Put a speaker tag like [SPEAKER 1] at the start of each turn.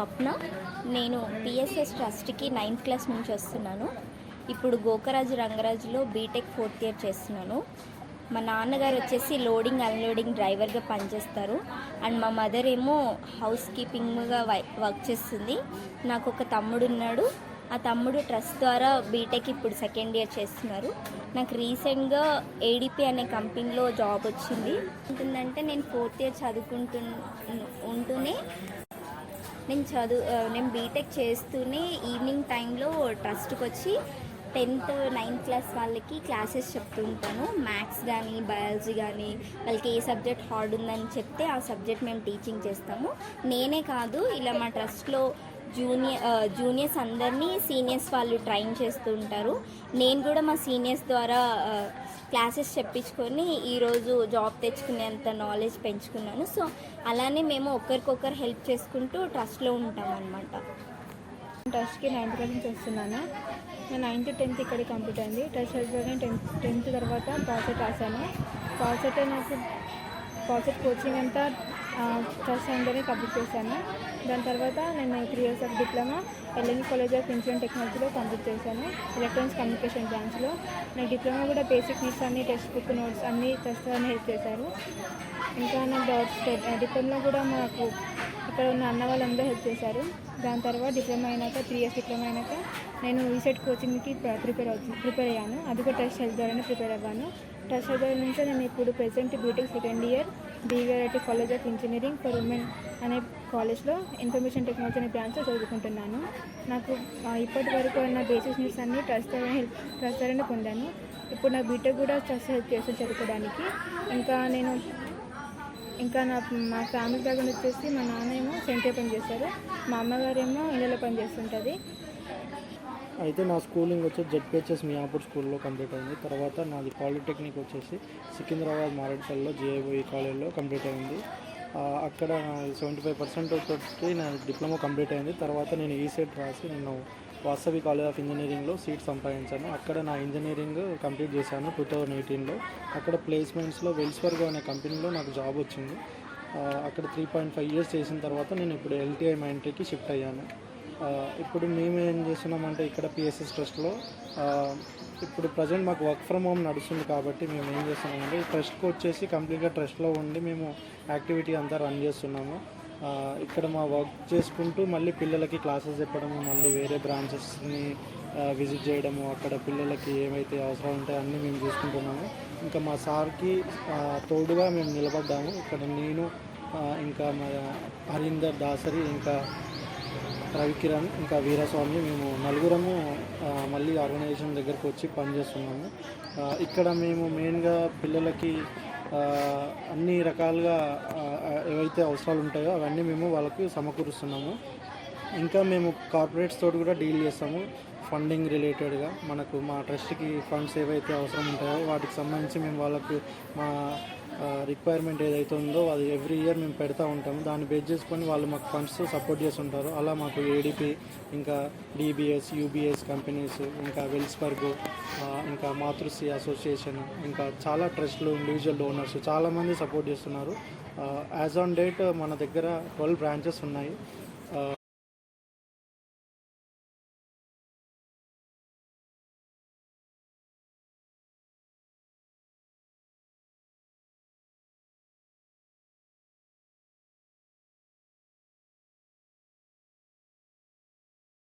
[SPEAKER 1] స్వప్న నేను PSS ట్రస్ట్కి ninth class నుంచి వస్తున్నాను. ఇప్పుడు గోకరాజు రంగరాజులో బీటెక్ ఫోర్త్ ఇయర్ చేస్తున్నాను. మా నాన్నగారు వచ్చేసి లోడింగ్ అన్లోడింగ్ డ్రైవర్గా పనిచేస్తారు. అండ్ మా మదర్ ఏమో హౌస్ కీపింగ్గా వర్క్ చేస్తుంది. నాకు ఒక తమ్ముడు ఉన్నాడు. ఆ తమ్ముడు ట్రస్ట్ ద్వారా బీటెక్ ఇప్పుడు సెకండ్ ఇయర్ చేస్తున్నారు. నాకు రీసెంట్గా ఏడిపి అనే కంపెనీలో జాబ్ వచ్చింది. ఉంటుందంటే నేను ఫోర్త్ ఇయర్ చదువుకుంటు ఉంటూనే నేను చదువు నేను బీటెక్ చేస్తూనే ఈవినింగ్ టైంలో ట్రస్ట్కి వచ్చి టెన్త్ నైన్త్ క్లాస్ వాళ్ళకి క్లాసెస్ చెప్తుంటాను మ్యాథ్స్ కానీ బయాలజీ కానీ వాళ్ళకి ఏ సబ్జెక్ట్ హార్డ్ ఉందని చెప్తే ఆ సబ్జెక్ట్ మేము టీచింగ్ చేస్తాము. నేనే కాదు ఇలా మా ట్రస్ట్లో జూనియర్ జూనియర్స్ అందరినీ సీనియర్స్ వాళ్ళు ట్రైన్ చేస్తూ ఉంటారు. నేను కూడా మా సీనియర్స్ ద్వారా క్లాసెస్ చెప్పించుకొని ఈరోజు జాబ్ తెచ్చుకునేంత నాలెడ్జ్ పెంచుకున్నాను. సో అలానే మేము ఒకరికొకరు హెల్ప్ చేసుకుంటూ ట్రస్ట్లో ఉంటాం అనమాట
[SPEAKER 2] ట్రస్ట్కి నైన్త్ క్లాస్ నుంచి వస్తున్నాను నేను నైన్త్ టెన్త్ ఇక్కడ కంప్లీట్ అయింది. ట్రస్ట్ చదివాను టెన్త్ టెన్త్ తర్వాత పాసెట్ రాశాను. పాసెట్ నాకు పాసెట్ కోచింగ్ అంతా ఫస్ట్ అంటేనే కంప్లీట్ చేశాను. దాని తర్వాత నేను three years of diploma L N E college of insurance టెక్నాలజీలో కంప్లీట్ చేశాను ఎలక్ట్రానిక్స్ కమ్యూనికేషన్ బ్రాంచ్లో నాకు డిప్లొమా కూడా బేసిక్ నీడ్స్ అన్ని టెక్స్ట్ బుక్ నోట్స్ అన్నీ ట్రస్ట్ అని హెల్ప్ చేశారు. ఇంకా నాకు డిప్లొమా కూడా మాకు ఇక్కడ ఉన్న అన్న వాళ్ళందరూ హెల్ప్ చేశారు. దాని తర్వాత డిప్లొమా అయినాక త్రీ ఇయర్స్ డిప్లొమా అయినాక నేను ఈసెట్ కోచింగ్కి ప్రిపేర్ అవుతుంది ప్రిపేర్ అయ్యాను. అది కూడా టెస్ట్ హెల్త్ ద్వారానే ప్రిపేర్ అవ్వాను. ట్రస్ట్ నుంచి నేను ఇప్పుడు present B Tech second year B V R I T college of engineering for women అనే కాలేజ్లో ఇన్ఫర్మేషన్ టెక్నాలజీ అనే బ్రాంచ్లో చదువుకుంటున్నాను. నాకు ఇప్పటి వరకు ఉన్న బేసిక్ నీడ్స్ అన్ని ట్రస్ట్ హెల్ప్ ట్రస్ట్ ద్వారానే పొందాను. ఇప్పుడు నా బీటెక్ కూడా ట్రస్ట్ హెల్ప్ చేస్తుంది చదువుకోవడానికి. ఇంకా నేను ఇంకా నా మా ఫ్యామిలీ బ్యాక్గ్రౌండ్ వచ్చేసి మా నాన్న ఏమో సెంటర్ పని చేస్తారు. మా అమ్మగారు ఏమో ఇళ్ళలో పని చేస్తుంటుంది.
[SPEAKER 3] అయితే నా స్కూలింగ్ వచ్చేసి జెడ్పిహెచ్ఎస్ మియాపూర్ స్కూల్లో కంప్లీట్ అయింది. తర్వాత నాది పాలిటెక్నిక్ వచ్చేసి సికింద్రాబాద్ మారేడ్పల్లిలో జేఏబోయి కాలేజ్లో కంప్లీట్ అయింది. అక్కడ సెవెంటీ ఫైవ్ పర్సెంట్ తోటి నా డిప్లొమా కంప్లీట్ అయింది. తర్వాత నేను ఈసెట్ రాసి నేను వాసవి కాలేజ్ ఆఫ్ ఇంజనీరింగ్లో సీట్ సంపాదించాను. అక్కడ నా ఇంజనీరింగ్ కంప్లీట్ చేశాను టూ థౌజండ్ ఎయిటీన్లో. అక్కడ ప్లేస్మెంట్స్లో వెల్స్వర్గ్ అనే కంపెనీలో నాకు జాబ్ వచ్చింది. అక్కడ త్రీ పాయింట్ ఫైవ్ ఇయర్స్ చేసిన తర్వాత నేను ఇప్పుడు ఎల్టీఐ మైంట్రీకి షిఫ్ట్ అయ్యాను. ఇప్పుడు మేము ఏం చేస్తున్నామంటే ఇక్కడ పిఎస్ఎస్ ట్రస్ట్లో ఇప్పుడు ప్రజెంట్ మాకు వర్క్ ఫ్రమ్ హోమ్ నడుస్తుంది కాబట్టి మేము ఏం చేస్తున్నామంటే ఈ ట్రస్ట్కి వచ్చేసి కంప్లీట్గా ట్రస్ట్లో ఉండి మేము యాక్టివిటీ అంతా రన్ చేస్తున్నాము. ఇక్కడ మా వర్క్ చేసుకుంటూ మళ్ళీ పిల్లలకి క్లాసెస్ చెప్పడము మళ్ళీ వేరే బ్రాంచెస్ని విజిట్ చేయడము అక్కడ పిల్లలకి ఏమైతే అవసరం ఉంటాయో అన్నీ మేము చూసుకుంటున్నాము. ఇంకా మా సార్కి తోడుగా మేము నిలబడ్డాము. ఇక్కడ నేను ఇంకా మా హరీందర్ దాసరి ఇంకా రవికిరణ్ ఇంకా వీరస్వామి మేము నలుగురము మళ్ళీ ఆర్గనైజేషన్ దగ్గరకు వచ్చి పనిచేస్తున్నాము ఇక్కడ మేము మెయిన్గా పిల్లలకి అన్ని రకాలుగా ఏవైతే అవసరాలు ఉంటాయో అవన్నీ మేము వాళ్ళకి సమకూరుస్తున్నాము. ఇంకా మేము కార్పొరేట్స్ తోటి కూడా డీల్ చేస్తాము ఫండింగ్ రిలేటెడ్గా. మనకు మా ట్రస్ట్కి ఫండ్స్ ఏవైతే అవసరం ఉంటాయో వాటికి సంబంధించి మేము వాళ్ళకు మా రిక్వైర్మెంట్ ఏదైతే ఉందో అది ఎవ్రీ ఇయర్ మేము పెడతా ఉంటాము. దాన్ని బేస్ చేసుకొని వాళ్ళు మాకు ఫండ్స్ సపోర్ట్ చేస్తుంటారు. అలా మాకు ఏడిపి ఇంకా డిబిఎస్ యూబిఎస్ కంపెనీస్ ఇంకా వెల్స్బర్గ్ ఇంకా మాతృశ్రీ అసోసియేషన్ ఇంకా చాలా ట్రస్ట్లు ఇండివిజువల్ డోనర్స్ చాలామంది సపోర్ట్ చేస్తున్నారు. యాజ్ ఆన్ డేట్ మన దగ్గర ట్వెల్వ్ బ్రాంచెస్ ఉన్నాయి.